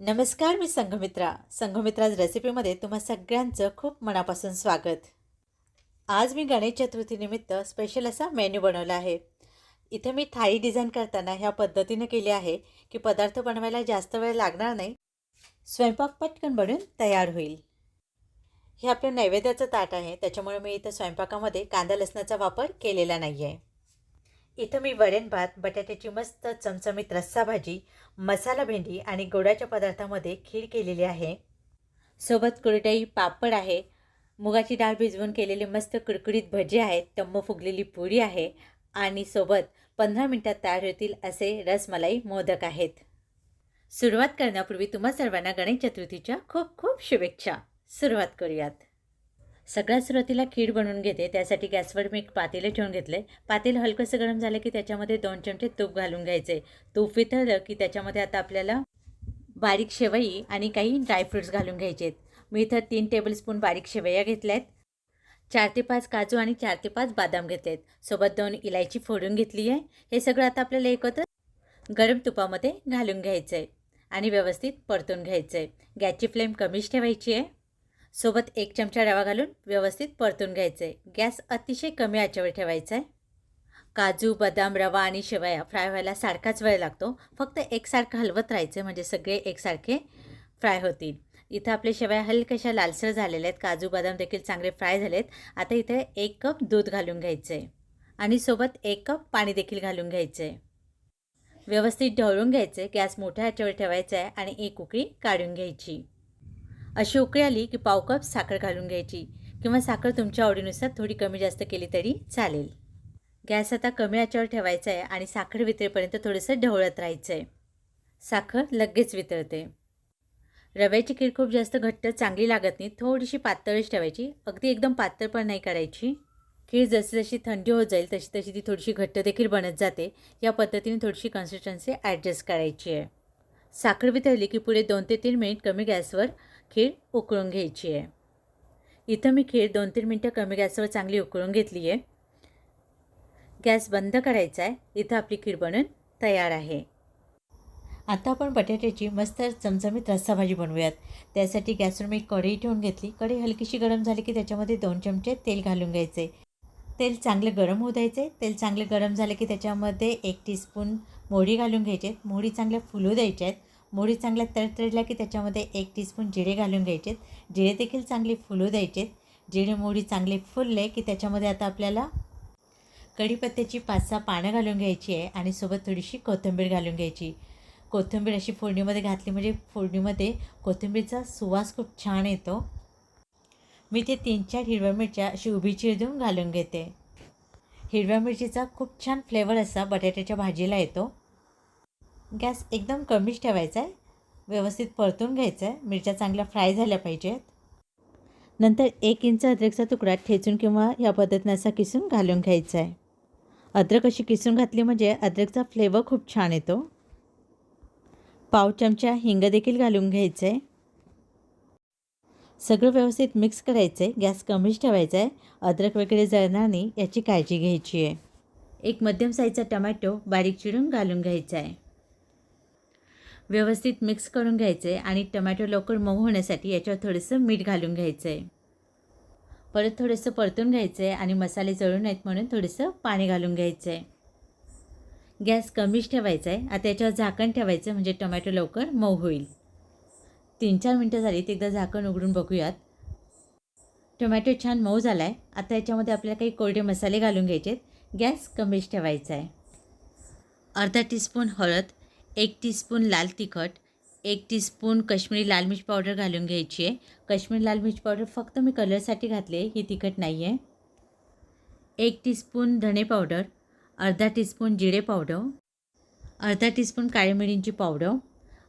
नमस्कार मी संघमित्रा. संघमित्राज रेसिपीमध्ये तुम्हा सगळ्यांचं खूप मनापासून स्वागत. आज मी गणेश चतुर्थीनिमित्त स्पेशल असा मेन्यू बनवला आहे. इथे मी थाळी डिझाईन करताना ह्या पद्धतीनं केली आहे की पदार्थ बनवायला जास्त वेळ लागणार नाही. स्वयंपाक पटकन बनून तयार होईल. हे आपलं नैवेद्याचं ताट आहे. त्याच्यामुळे मी इथं स्वयंपाकामध्ये कांदा लसणाचा वापर केलेला नाही आहे इथं मी वरण भात बटाट्याची मस्त चमचमीत रस्सा भाजी मसाला भेंडी आणि गोडाच्या पदार्थामध्ये खीर केलेली आहे. सोबत कुरडई पापड आहे. मुगाची डाळ भिजवून केलेले मस्त कुडकुडीत भजी आहेत. तंब फुगलेली पुरी आहे. आणि सोबत पंधरा मिनटात तयार होतील असे रसमलाई मोदक आहेत. सुरुवात करण्यापूर्वी तुम्हा सर्वांना गणेश चतुर्थीच्या खूप खूप शुभेच्छा. सुरुवात करूयात. सगळ्यात सुरुवातीला खीर बनवून घेते त्यासाठी गॅसवर मी एक पातेलं ठेवून घेतलं. आहे पातेलं हलकंसं गरम झालं की त्याच्यामध्ये दोन चमचे तूप घालून घ्यायचे. तूप वितळलं की त्याच्यामध्ये आता आपल्याला बारीक शेवई आणि काही ड्रायफ्रूट्स घालून घ्यायचे आहेत मी इथं तीन टेबलस्पून बारीक शेवया घेतल्या आहेत चार ते पाच काजू आणि चार ते पाच बदाम घेतले आहेत सोबत दोन इलायची फोडून घेतली आहे. हे सगळं आता आपल्याला एकत्र गरम तुपामध्ये घालून घ्यायचं आहे आणि व्यवस्थित परतून घ्यायचं आहे गॅसची फ्लेम कमीच ठेवायची आहे. सोबत एक चमचा रवा घालून व्यवस्थित परतून घ्यायचं आहे गॅस अतिशय कमी आचेवर ठेवायचा आहे काजू बदाम रवा आणि शेवया फ्राय व्हायला सारखाच वेळ लागतो. फक्त एकसारखं हलवत राहायचं म्हणजे सगळे एकसारखे फ्राय होतील. इथं आपले शेवया हलक्याशा लालसर झालेल्या आहेत. काजू बदाम देखील चांगले फ्राय झालेत. आता इथे एक कप दूध घालून घ्यायचं आहे आणि सोबत एक कप पाणी देखील घालून घ्यायचं आहे व्यवस्थित ढवळून घ्यायचं आहे गॅस मोठ्या ह्याच्यावर ठेवायचा आहे आणि एक उकळी काढून घ्यायची. अशी उकळी आली की पाव कप साखर घालून घ्यायची किंवा साखर तुमच्या आवडीनुसार थोडी कमी जास्त केली तरी चालेल. गॅस आता कमी आचेवर ठेवायचा आहे आणि साखर वितळेपर्यंत थोडंसं ढवळत राहायचं आहे साखर लगेच वितळते. रव्याची खीर खूप जास्त घट्ट चांगली लागत नाही थोडीशी पातळच ठेवायची. अगदी एकदम पातळ पण नाही करायची. खीर जशी जशी थंडी होत जाईल तशी तशी ती थोडीशी घट्ट देखील बनत जाते. या पद्धतीने थोडीशी कन्सिस्टन्सी ॲडजस्ट करायची आहे. साखर वितळली की पुढे दोन ते तीन मिनिट कमी गॅसवर खीर उकळून घ्यायची आहे. इथं मी खीर दोन तीन मिनटं कमी गॅसवर चांगली उकळून घेतली आहे. गॅस बंद करायचा आहे. इथं आपली खीर बनून तयार आहे. आता आपण बटाट्याची मस्त चमचमीत रस्सा भाजी बनवूयात. त्यासाठी गॅसवर मी कढई ठेवून घेतली. कढई हलकीशी गरम झाली की त्याच्यामध्ये दोन चमचे तेल घालून घ्यायचे. तेल चांगलं गरम होऊ द्यायचे. तेल चांगले गरम झालं की त्याच्यामध्ये एक टीस्पून मोहरी घालून घ्यायचे. मोहरी चांगल्या फुलू द्यायच्या आहेत मोहरी चांगल्या तडतडल्या की त्याच्यामध्ये एक टीस्पून जिरे घालून घ्यायचे जिरे देखील चांगले फुलू द्यायचे जिरे मोहरी चांगले फुलले की त्याच्यामध्ये आता आपल्याला कढीपत्त्याची पाच सहा पानं घालून घ्यायची आहे आणि सोबत थोडीशी कोथिंबीर घालून घ्यायची. कोथिंबीर अशी फोडणीमध्ये घातली म्हणजे फोडणीमध्ये कोथिंबीरचा सुवास खूप छान येतो. मी ते तीन चार हिरव्या मिरच्या अशी उभी चिर देऊन घालून घेते. हिरव्या मिरचीचा खूप छान फ्लेवर असा बटाट्याच्या भाजीला येतो. गॅस एकदम कमीच ठेवायचा आहे. व्यवस्थित परतून घ्यायचं आहे. मिरच्या चांगल्या फ्राय झाल्या पाहिजेत. नंतर एक इंच अद्रकचा तुकडा ठेचून किंवा या पद्धतीनं असा किसून घालून घ्यायचा आहे. अद्रक अशी किसून घातली म्हणजे अद्रकचा फ्लेवर खूप छान येतो. पाव चमचा हिंग देखील घालून घ्यायचं. आहे सगळं व्यवस्थित मिक्स करायचं आहे. गॅस कमीच ठेवायचा आहे. अद्रक वगैरे जळणार नाही याची काळजी घ्यायची आहे. एक मध्यम साईजचा टमॅटो बारीक चिरून घालून घ्यायचा आहे. व्यवस्थित मिक्स करून घ्यायचं आहे आणि टमॅटो लवकर मऊ होण्यासाठी याच्यावर थोडंसं मीठ घालून घ्यायचं आहे परत थोडंसं परतून घ्यायचं आहे आणि मसाले जळू नाहीत म्हणून थोडंसं पाणी घालून घ्यायचं आहे गॅस कमीच ठेवायचा आहे आता याच्यावर झाकण ठेवायचं म्हणजे टोमॅटो लवकर मऊ होईल. तीन चार मिनटं झाली एकदा झाकण उघडून बघूयात. टोमॅटो छान मऊ झाला आहे आता याच्यामध्ये आपल्याला काही कोरडे मसाले घालून घ्यायचे आहेत गॅस कमीच ठेवायचा आहे अर्धा टीस्पून हळद. एक टीस्पून लाल तिखट एक टीस्पून कश्मीरी लाल मिर्च पावडर घालून घ्यायची आहे. कश्मीरी लाल मिर्च पावडर फक्त मी कलरसाठी घातले ही तिखट नाही आहे एक टीस्पून धणे पावडर अर्धा टीस्पून जिरे पावडर अर्धा टीस्पून काळी मिरींची पावडर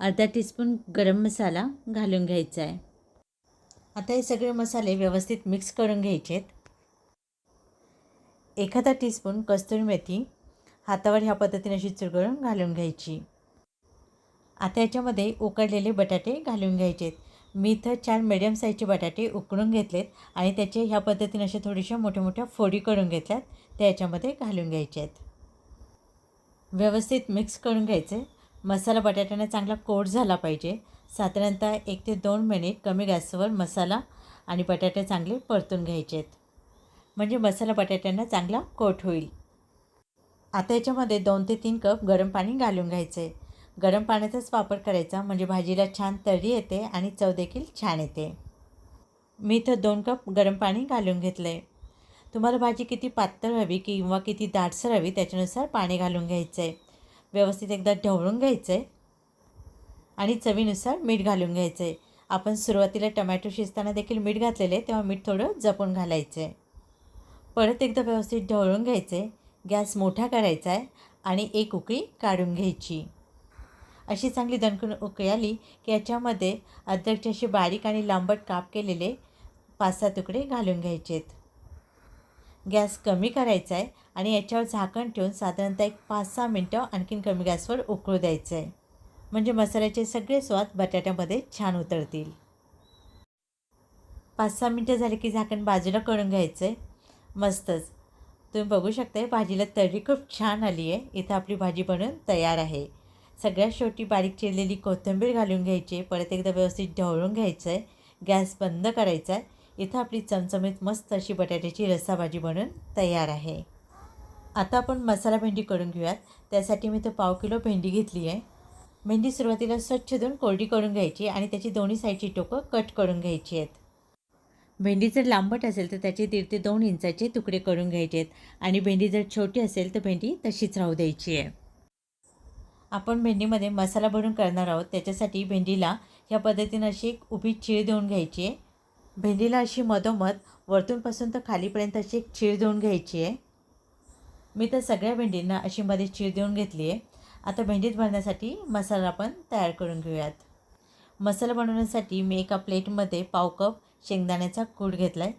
अर्धा टीस्पून गरम मसाला घालून घ्यायचा आहे. आता हे सगळे मसाले व्यवस्थित मिक्स करून घ्यायचे आहेत. एखादा टीस्पून कस्तुरी मेथी हातावर ह्या पद्धतीने अशी चुरगळून घालून घ्यायची. आता याच्यामध्ये उकडलेले बटाटे घालून घ्यायचे आहेत. मी इथं चार मिडियम साईजचे बटाटे उकडून घेतलेत आणि त्याचे ह्या पद्धतीने असे थोडेशा मोठ्या मोठ्या फोडी करून घेतल्यात. त्या याच्यामध्ये घालून घ्यायचे आहेत. व्यवस्थित मिक्स करून घ्यायचे. मसाला बटाट्याने चांगला कोट झाला पाहिजे. साधारणतः एक ते दोन मिनिट कमी गॅसवर मसाला आणि बटाटे चांगले परतून घ्यायचे आहेत. म्हणजे मसाला बटाट्यांना चांगला कोट होईल. आता याच्यामध्ये दोन ते तीन कप गरम पाणी घालून घ्यायचं. आहे गरम पाण्याचाच वापर करायचा. म्हणजे भाजीला छान तर्री येते आणि चव देखील छान येते. मी इथं दोन कप गरम पाणी घालून घेतलं आहे तुम्हाला भाजी किती पातळ हवी किंवा किती दाटसर हवी त्याच्यानुसार पाणी घालून घ्यायचं आहे व्यवस्थित एकदा ढवळून घ्यायचं आहे आणि चवीनुसार मीठ घालून घ्यायचं आहे आपण सुरुवातीला टमॅटो शिजताना देखील मीठ घातलेलं आहे तेव्हा मीठ थोडं जपून घालायचं आहे परत एकदा व्यवस्थित ढवळून घ्यायचं आहे गॅस मोठा करायचा आहे आणि एक उकळी काढून घ्यायची. अशी चांगली दणकून उकळी आली की याच्यामध्ये अद्रकचे असे बारीक आणि लांबट काप केलेले पाच सहा तुकडे घालून घ्यायचे आहेत गॅस कमी करायचा आहे आणि याच्यावर झाकण ठेवून साधारणतः एक पाच सहा मिनटं आणखीन कमी गॅसवर उकळू द्यायचं आहे. म्हणजे मसाल्याचे सगळे स्वाद बटाट्यामध्ये छान उतरतील. पाच सहा मिनटं झाले की झाकण बाजूला करून घ्यायचं आहे. मस्तच. तुम्ही बघू शकता भाजीला तरी खूप छान आली आहे. इथं आपली भाजी बनवून तयार आहे. सगळ्यात शेवटी बारीक चिरलेली कोथिंबीर घालून घ्यायची परत एकदा व्यवस्थित ढवळून घ्यायचं आहे गॅस बंद करायचा आहे इथं आपली चमचमीत मस्त अशी बटाट्याची रस्साभाजी बनून तयार आहे. आता आपण मसाला भेंडी करून घेऊयात. त्यासाठी मी तर पाव किलो भेंडी घेतली आहे. भेंडी सुरुवातीला स्वच्छ धुवून कोरडी करून घ्यायची आणि त्याची दोन्ही साईडची टोकं कट करून घ्यायची आहेत. भेंडी जर लांबट असेल तर त्याचे दीड ते दोन इंचाचे तुकडे करून घ्यायचे आहेत. आणि भेंडी जर छोटी असेल तर भेंडी तशीच राहू द्यायची आहे. आपण भेंडीमध्ये मसाला भरून करणार आहोत. त्याच्यासाठी भेंडीला ह्या पद्धतीनं अशी एक उभी चीळ देऊन घ्यायची आहे. भेंडीला अशी मधोमध वरतूनपासून तर खालीपर्यंत अशी एक चीळ देऊन घ्यायची आहे. मी तर सगळ्या भेंडींना अशी मध्ये चीळ देऊन घेतली आहे. आता भेंडीत भरण्यासाठी मसाला आपण तयार करून घेऊयात. मसाला बनवण्यासाठी मी एका प्लेटमध्ये पाव कप शेंगदाण्याचा कूड घेतला आहे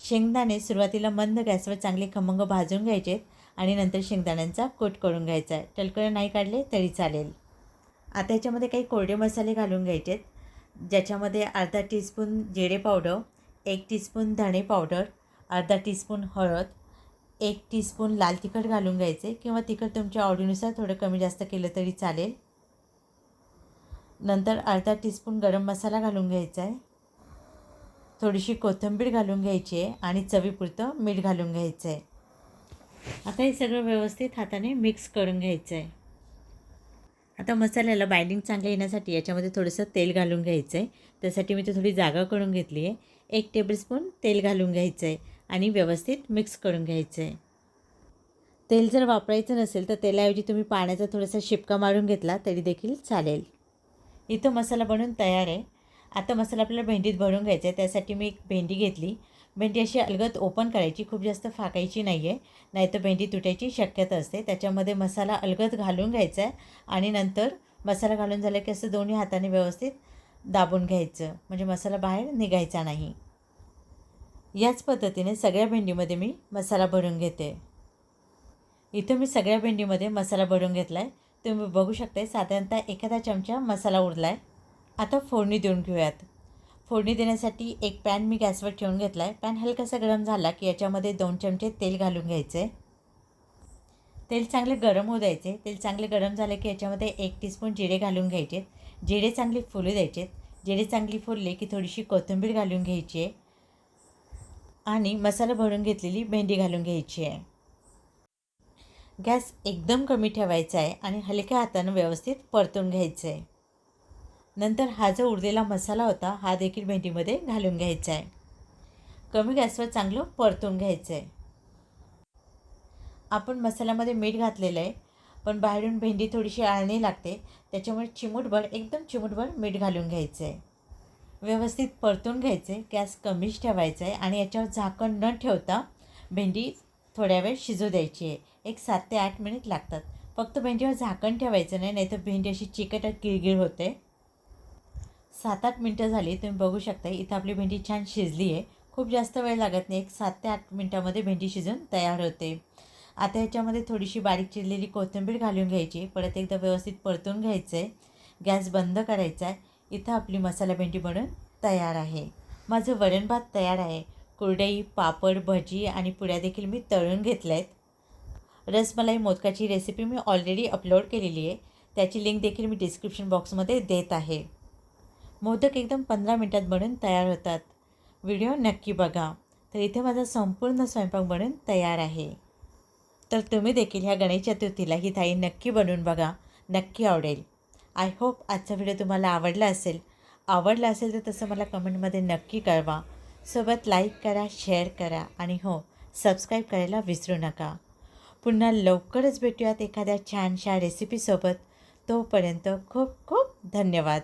शेंगदाणे सुरुवातीला मंद गॅसवर चांगले खमंग भाजून घ्यायचे आणि नंतर शेंगदाण्यांचा कोट करून घ्यायचा आहे. टलकळं नाही काढले तरी चालेल. आता याच्यामध्ये काही कोरडे मसाले घालून घ्यायचे आहेत ज्याच्यामध्ये अर्धा टीस्पून जिरे पावडर एक टीस्पून धणे पावडर अर्धा टीस्पून हळद एक टीस्पून लाल तिखट घालून घ्यायचे किंवा तिखट तुमच्या आवडीनुसार थोडं कमी जास्त केलं तरी चालेल. नंतर अर्धा टीस्पून गरम मसाला घालून घ्यायचा आहे. थोडीशी कोथिंबीर घालून घ्यायची आहे आणि चवीपुरतं मीठ घालून घ्यायचं आहे. आता हे सगळं व्यवस्थित हाताने मिक्स करून घ्यायचं आहे आता मसाल्याला बाइंडिंग चांगलं येण्यासाठी याच्यामध्ये थोडंसं तेल घालून घ्यायचं आहे त्यासाठी मी ते थोडी जागा करून घेतली आहे. एक टेबलस्पून तेल घालून घ्यायचं आहे आणि व्यवस्थित मिक्स करून घ्यायचं आहे तेल जर वापरायचं नसेल तर तेलाऐवजी तुम्ही पाण्याचा थोडासा शिपका मारून घेतला तरी देखील चालेल. इथं मसाला बनवून तयार आहे. आता मसाला आपल्याला भेंडीत भरून घ्यायचा आहे त्यासाठी मी एक भेंडी घेतली. भेंडी अशी अलगद ओपन करायची खूप जास्त फाकायची नाही आहे नाहीतर भेंडी तुटायची शक्यता असते. त्याच्यामध्ये मसाला अलगद घालून घ्यायचा आहे आणि नंतर मसाला घालून झाला की असं दोन्ही हाताने व्यवस्थित दाबून घ्यायचं. म्हणजे मसाला बाहेर निघायचा नाही. याच पद्धतीने सगळ्या भेंडीमध्ये मी मसाला भरून घेते. इथं मी सगळ्या भेंडीमध्ये मसाला भरून घेतला आहे तुम्ही बघू शकता साधारणतः एखादा चमचा मसाला उरला आहे आता फोडणी देऊन घेऊयात. फोडणी देण्यासाठी एक पॅन मी गॅसवर ठेवून घेतला आहे पॅन हलकासा गरम झाला की याच्यामध्ये दोन चमचे तेल घालून घ्यायचे. तेल चांगले गरम होऊ द्यायचे. तेल चांगले गरम झाले की याच्यामध्ये एक टीस्पून जिरे घालून घ्यायचे. जिरे चांगले फुलू द्यायचे. जिरे चांगली फुलले की थोडीशी कोथिंबीर घालून घ्यायची. आहे आणि मसाला भरून घेतलेली भेंडी घालून घ्यायची आहे. गॅस एकदम कमी ठेवायचा आहे आणि हलक्या हातानं व्यवस्थित परतून घ्यायचं आहे. नंतर हा जो उरलेला मसाला होता हा देखील भेंडीमध्ये घालून घ्यायचा आहे. कमी गॅसवर चांगलं परतून घ्यायचं आहे. आपण मसाल्यामध्ये मीठ घातलेलं आहे पण बाहेरून भेंडी थोडीशी आळणी लागते त्याच्यामुळे चिमूटभर एकदम चिमूटभर मीठ घालून घ्यायचं आहे. व्यवस्थित परतून घ्यायचे गॅस कमीच ठेवायचा आहे आणि याच्यावर झाकण न ठेवता भेंडी थोड्या वेळ शिजू द्यायची आहे. एक सात ते आठ मिनिट लागतात. फक्त भेंडीवर झाकण ठेवायचं नाही नाहीतर भेंडी अशी चिकट किळगिळ होते. सात आठ मिनटं झाली तुम्ही बघू शकता इथं आपली भेंडी छान शिजली आहे खूप जास्त वेळ लागत नाही एक सात ते आठ मिनटामध्ये भेंडी शिजून तयार होते. आता ह्याच्यामध्ये थोडीशी बारीक चिरलेली कोथिंबीर घालून घ्यायची परत एकदा व्यवस्थित परतून घ्यायचं आहे गॅस बंद करायचा आहे इथं आपली मसाला भेंडी बनून तयार आहे. माझं वरण भात तयार आहे. कुरडई पापड भजी आणि पुड्या देखील मी तळून घेतल्या आहेत रसमलाई मोदकाची रेसिपी मी ऑलरेडी अपलोड केलेली आहे त्याची लिंक देखील मी डिस्क्रिप्शन बॉक्समध्ये देत आहे. मोदक एकदम पंधरा मिनटात बनून तयार होतात. व्हिडिओ नक्की बघा. तर इथे माझा संपूर्ण स्वयंपाक बनून तयार आहे. तर तुम्ही देखील ह्या गणेश चतुर्थीला ही थाळी नक्की बनवून बघा. नक्की आवडेल. आय होप आजचा व्हिडिओ तुम्हाला आवडला असेल. आवडला असेल तर तसं मला कमेंटमध्ये नक्की कळवा. सोबत लाईक करा शेअर करा आणि हो सबस्क्राईब करायला विसरू नका. पुन्हा लवकरच भेटूयात एखाद्या छानशा रेसिपीसोबत तोपर्यंत खूप खूप धन्यवाद.